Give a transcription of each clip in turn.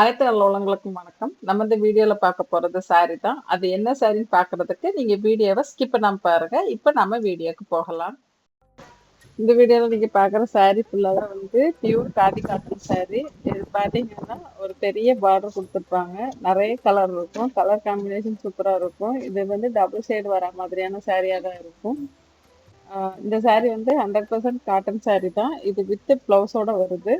அனைத்து நல்லவங்களுக்கும் வணக்கம். நம்ம இந்த வீடியோல பார்க்க போறது சாரி தான். அது என்ன சாரின்னு பார்க்கிறதுக்கு நீங்க வீடியோவை ஸ்கிப் பண்ணாம பாருங்க. இப்போ நம்ம வீடியோக்கு போகலாம். இந்த வீடியோல நீங்க பார்க்குற சாரி ஃபுல்லாக வந்து பியூர் காதி காட்டன் சாரி இது பார்த்தீங்கன்னா ஒரு பெரிய பார்டர் கொடுத்துருப்பாங்க. நிறைய கலர் இருக்கும். கலர் காம்பினேஷன் சூப்பராக இருக்கும். இது வந்து டபுள் சைடு வர மாதிரியான சாரியாக தான் இருக்கும். இந்த சாரி வந்து ஹண்ட்ரட் பர்சன்ட் காட்டன் சாரி தான். இது வித்து ப்ளவுஸோட வருது.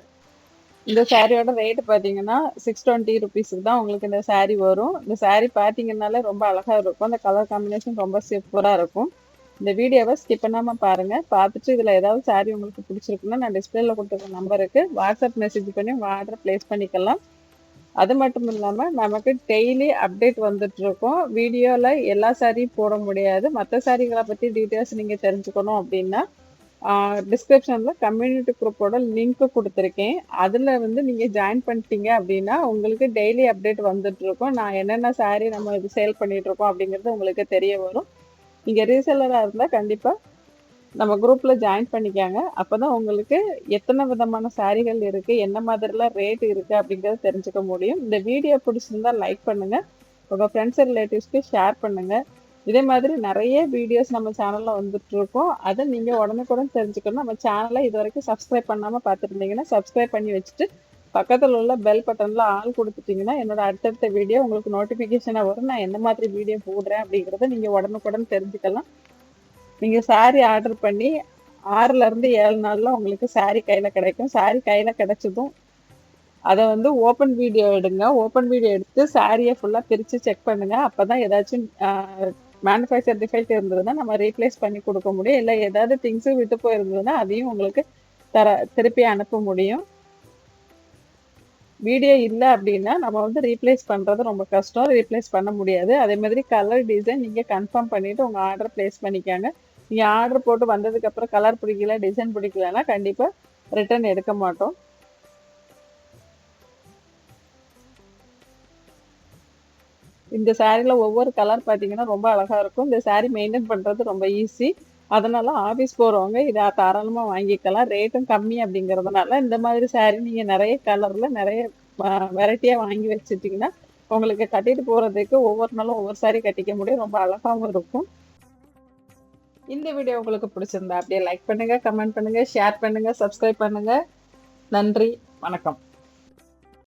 இந்த சாரியோட ரேட் பார்த்தீங்கன்னா சிக்ஸ் டுவெண்ட்டி ருபீஸுக்கு தான் உங்களுக்கு இந்த saree வரும். இந்த saree பார்த்தீங்கன்னாலே ரொம்ப அழகாக இருக்கும். அந்த கலர் காம்பினேஷன் ரொம்ப சூப்பராக இருக்கும். இந்த வீடியோவை ஸ்கிப் பண்ணாமல் பாருங்கள் பார்த்துட்டு இதில் ஏதாவது saree உங்களுக்கு பிடிச்சிருக்குன்னா நான் டிஸ்பிளேல கொடுத்துருக்க நம்பருக்கு வாட்ஸ்அப் மெசேஜ் பண்ணி உங்கள் ஆர்டர் ப்ளேஸ் பண்ணிக்கலாம். அது மட்டும் இல்லாமல் நமக்கு டெய்லி அப்டேட் வந்துட்ருக்கோம் வீடியோவில் எல்லா சாரியும் போட முடியாது. மற்ற சாரிகளை பற்றி டீட்டெயில்ஸ் நீங்கள் தெரிஞ்சுக்கணும் அப்படின்னா டிஸ்கிரிப்ஷனில் கம்யூனிட்டி குரூப்போட லிங்க் கொடுத்துருக்கேன். அதில் வந்து நீங்கள் ஜாயின் பண்ணிட்டீங்க அப்படின்னா உங்களுக்கு டெய்லி அப்டேட் வந்துட்டுருக்கும் நான் என்னென்ன saree நம்ம இது சேல் பண்ணிகிட்ருக்கோம் அப்படிங்கிறது உங்களுக்கு தெரிய வரும். நீங்கள் ரீசெல்லராக இருந்தால் கண்டிப்பாக நம்ம குரூப்பில் ஜாயின் பண்ணிக்காங்க. அப்போ தான் உங்களுக்கு எத்தனை விதமான சாரிகள் இருக்குது என்ன மாதிரிலாம் ரேட் இருக்குது அப்படிங்கிறத தெரிஞ்சுக்க முடியும். இந்த வீடியோ பிடிச்சிருந்தா லைக் பண்ணுங்கள் உங்கள் ஃப்ரெண்ட்ஸ் ரிலேட்டிவ்ஸ்க்கு ஷேர் பண்ணுங்கள் இதே மாதிரி நிறைய வீடியோஸ் நம்ம சேனல்ல வந்துட்டு இருக்கோம் அதை நீங்க உடனுக்குடன் தெரிஞ்சுக்கணும். நம்ம சேனலை இது வரைக்கும் சப்ஸ்கிரைப் பண்ணாம பார்த்துருந்தீங்கன்னா சப்ஸ்கிரைப் பண்ணி வச்சுட்டு பக்கத்தில் உள்ள பெல் பட்டன்ல ஆள் கொடுத்துட்டீங்கன்னா என்னோட அடுத்தடுத்த வீடியோ உங்களுக்கு நோட்டிபிகேஷனா வரும். நான் என்ன மாதிரி வீடியோ போடுறேன் அப்படிங்கிறத நீங்க உடனுக்குடன் தெரிஞ்சுக்கலாம். நீங்க saree ஆர்டர் பண்ணி ஆறுல இருந்து ஏழு நாள்ல உங்களுக்கு saree கையில கிடைக்கும். saree கையில கிடைச்சதும் அதை வந்து ஓப்பன் வீடியோ எடுங்க. ஓப்பன் வீடியோ எடுத்து சாரியை ஃபுல்லாக பிரித்து செக் பண்ணுங்க. அப்பதான் ஏதாச்சும் மேனுஃபேக்சர் டிஃபெக்ட் இருந்ததுன்னா நம்ம ரீப்ளேஸ் பண்ணி கொடுக்க முடியும். இல்லை ஏதாவது திங்ஸும் விட்டு போயிருந்ததுன்னா அதையும் உங்களுக்கு தர திருப்பி அனுப்ப முடியும். வீடியோ இல்லை அப்படின்னா நம்ம வந்து ரீப்ளேஸ் பண்ணுறது ரொம்ப கஷ்டம். ரீப்ளேஸ் பண்ண முடியாது. அதே மாதிரி கலர் டிசைன் நீங்கள் கன்ஃபார்ம் பண்ணிவிட்டு உங்கள் ஆர்டர் ப்ளேஸ் பண்ணிக்காங்க. நீங்கள் ஆர்டர் போட்டு வந்ததுக்கப்புறம் கலர் பிடிக்கல டிசைன் பிடிக்கலன்னா கண்டிப்பாக ரிட்டர்ன் எடுக்க மாட்டோம். இந்த சாரீல ஒவ்வொரு கலர் பார்த்தீங்கன்னா ரொம்ப அழகா இருக்கும். இந்த சாரீ மெயின்டைன் பண்ணுறது ரொம்ப ஈஸி அதனால ஆஃபீஸ் போகிறவங்க இதை தாராளமாக வாங்கிக்கலாம். ரேட்டும் கம்மி அப்படிங்கிறதுனால இந்த மாதிரி சாரீ நீங்கள் நிறைய கலரில் நிறைய வெரைட்டியாக வாங்கி வச்சுட்டீங்கன்னா உங்களுக்கு கட்டிட்டு போகிறதுக்கு ஒவ்வொரு நாளும் ஒவ்வொரு சாரி கட்டிக்க முடியும். ரொம்ப அழகாவும் இருக்கும். இந்த வீடியோ உங்களுக்கு பிடிச்சிருந்தா அப்படியே லைக் பண்ணுங்கள் கமெண்ட் பண்ணுங்கள் ஷேர் பண்ணுங்கள் சப்ஸ்கிரைப் பண்ணுங்கள் நன்றி வணக்கம்.